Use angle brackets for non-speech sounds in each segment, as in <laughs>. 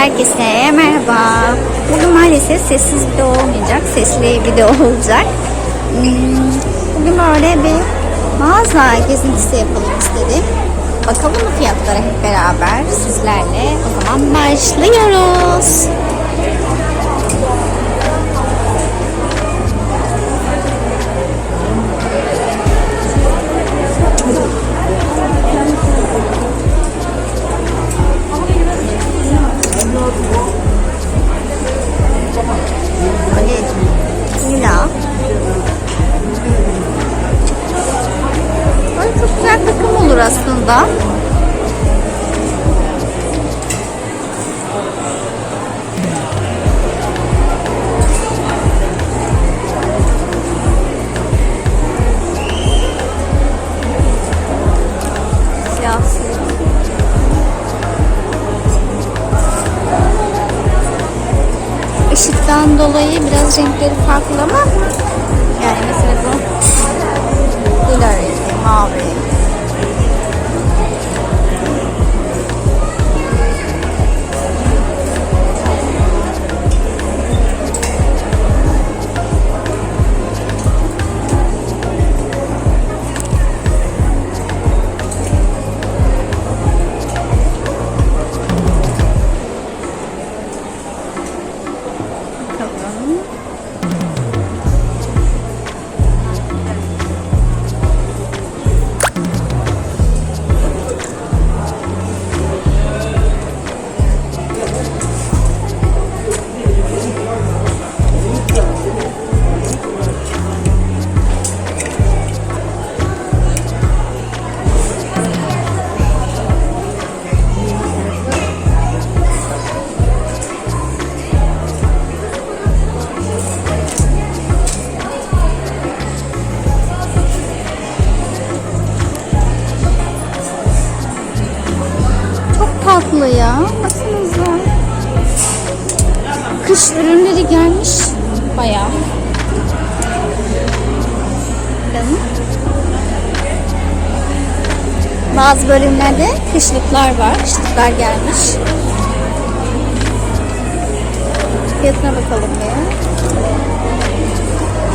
Herkese merhaba. Bugün maalesef sessiz video olmayacak. Sesli video <laughs> olacak. Hmm, Bugün böyle bir mağaza gezintisi yapalım istedim. Bakalım fiyatlara hep beraber sizlerle. O zaman başlıyoruz. Işıktan dolayı biraz renkleri farklı ama yani mesela bu lila mavi. Bazı bölümlerde kışlıklar var. Kışlıklar gelmiş. Fiyatına bakalım bir.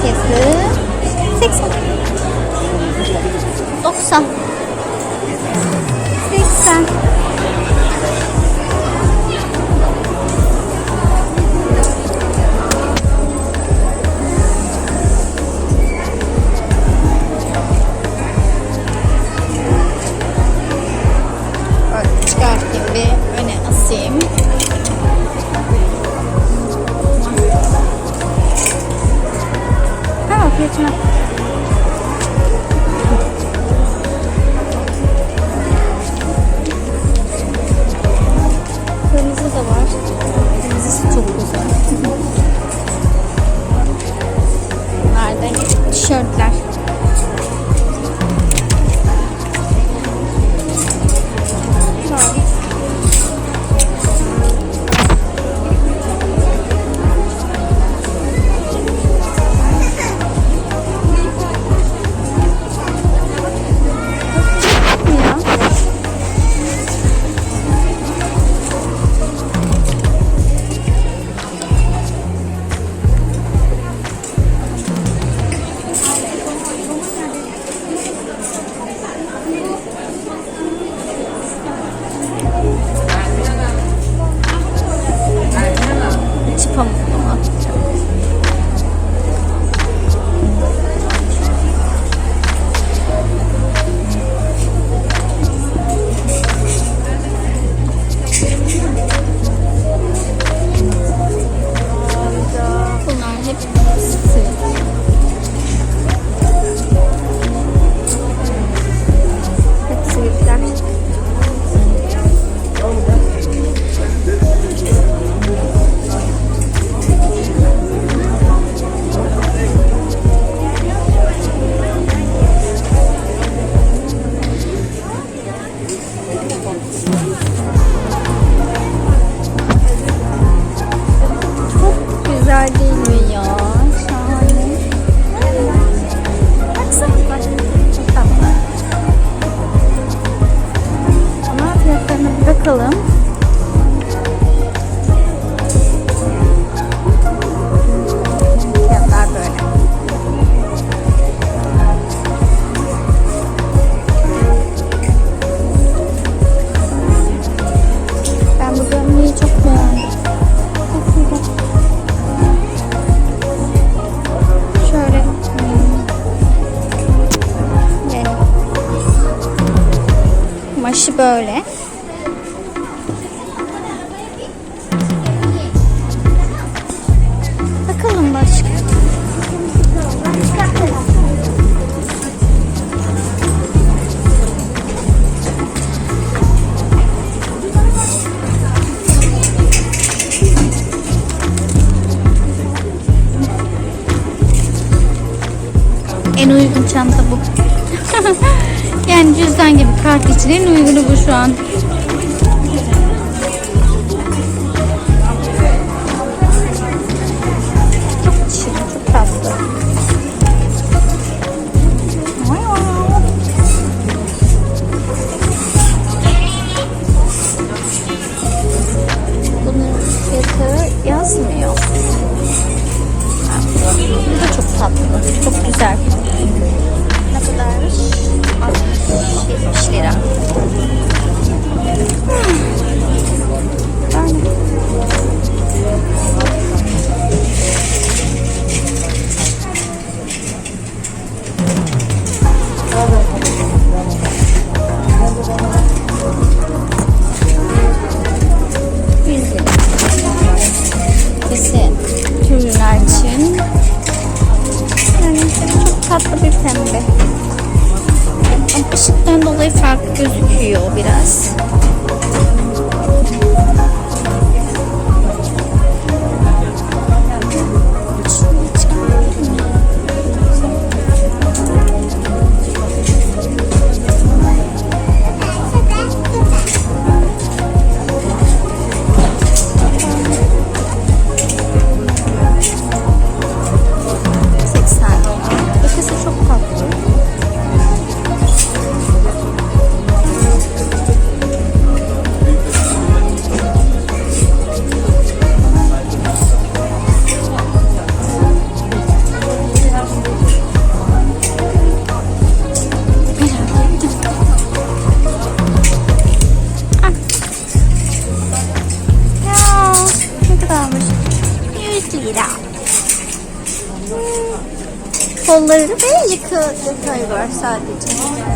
Fiyatı 80. 90. 80. tişörtler. Böyle. Bakalım başka. En uygun çanta bu. <laughs> yani cüzdan gibi kart en uygunu bu şu an. Farklı gözüküyor biraz. 二百一颗，都可以玩啥的。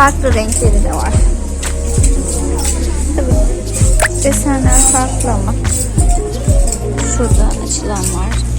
Farklı renkleri de var. Tabii desenler farklı ama. Şurada açılan var.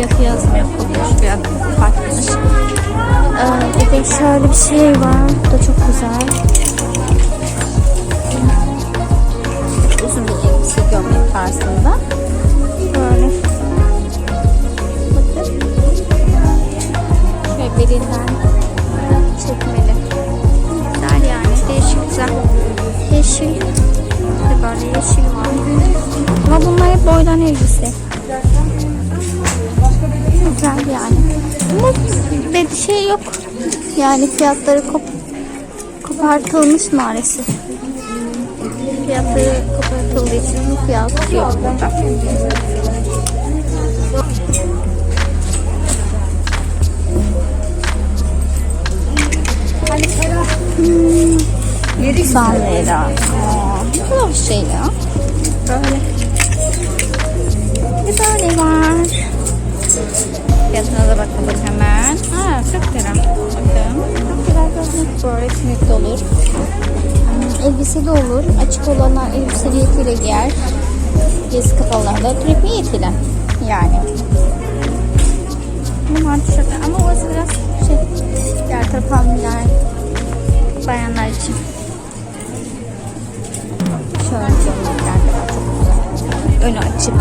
fiyatı yazmıyor. Kopmuş biraz farkmış. Şöyle bir şey var. Bu da çok güzel. Uzun bir elbise gömlek tarzında. Böyle. Bakın. Şöyle belinden çekmeli. Güzel yani. Değişik güzel. Yeşil. Böyle yeşil var. Ama bunlar hep boydan elbise. Güzel yani. Ama bir şey yok. Yani fiyatları kop kopartılmış maalesef. Fiyatları kopartıldığı için fiyatı yok burada. Hmm. 90 lira. Ne kadar bir şey ya. Böyle. Bir böyle var. Fiyatına da bakalım hemen. Ha 40 lira. Bakın. Çok güzel gözlük böyle simitli olur. Hmm, Elbise de olur. Açık olanlar elbise niyetiyle giyer. Gezi kapalılar da direkt niyetiyle. Yani. Bunlar tişörtler. Ama orası biraz şey. Diğer taraf hamiller. Bayanlar için. Şöyle gömlekler de açık.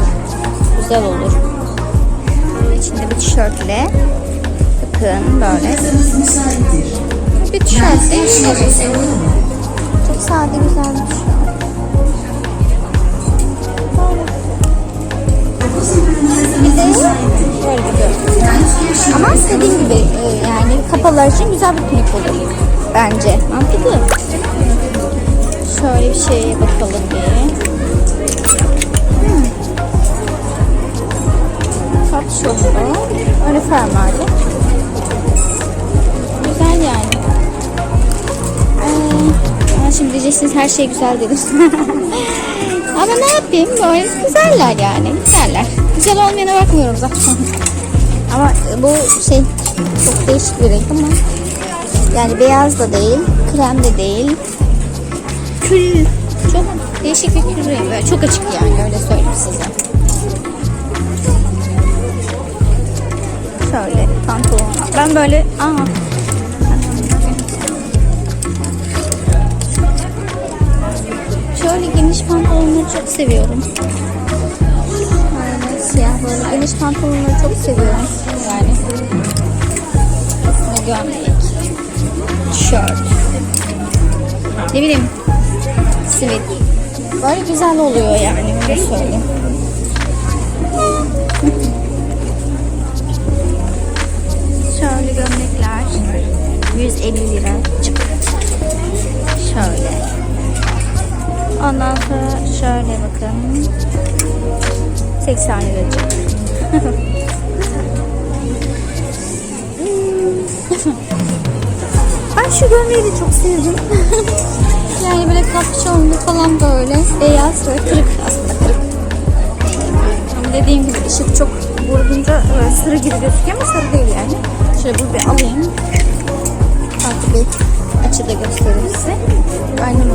Güzel olur. İçinde bir tişörtle bakın böyle bir tişörtle evet. çok sade güzel bir tişört. Böyle. Bir. Ama istediğim gibi e, yani kapalılar için güzel bir tunik olur bence. Mantıklı. Şöyle bir şeye bakalım bir. Kapşonlu. Öyle fermuarlı. Güzel yani. Ee, ama şimdi diyeceksiniz her şey güzel dedim. <laughs> ama ne yapayım böyle güzeller yani. Güzeller. Güzel olmayana bakmıyorum zaten. <laughs> ama bu şey çok değişik bir renk ama yani beyaz da değil, krem de değil. Kül. Çok değişik bir kül rengi. Çok açık yani öyle söyleyeyim size. Şöyle pantolon. Ben böyle aa. Şöyle geniş pantolonları çok seviyorum. Böyle siyah böyle geniş pantolonları çok seviyorum. Yani üstüne gömlek, tişört, ne bileyim simit. Böyle güzel oluyor yani öyle söyleyeyim. <laughs> Şöyle gömlekler 150 lira. Şöyle. Ondan sonra şöyle bakın. 80 liracık. <laughs> ben şu gömleği de çok sevdim. <laughs> yani böyle kapşonlu falan böyle. Beyaz böyle kırık aslında kırık. Ama dediğim gibi ışık çok vurgunca böyle sarı gibi gözüküyor ama sarı değil yani. Şöyle bir alayım. Farklı açıda göstereyim size. Aynı.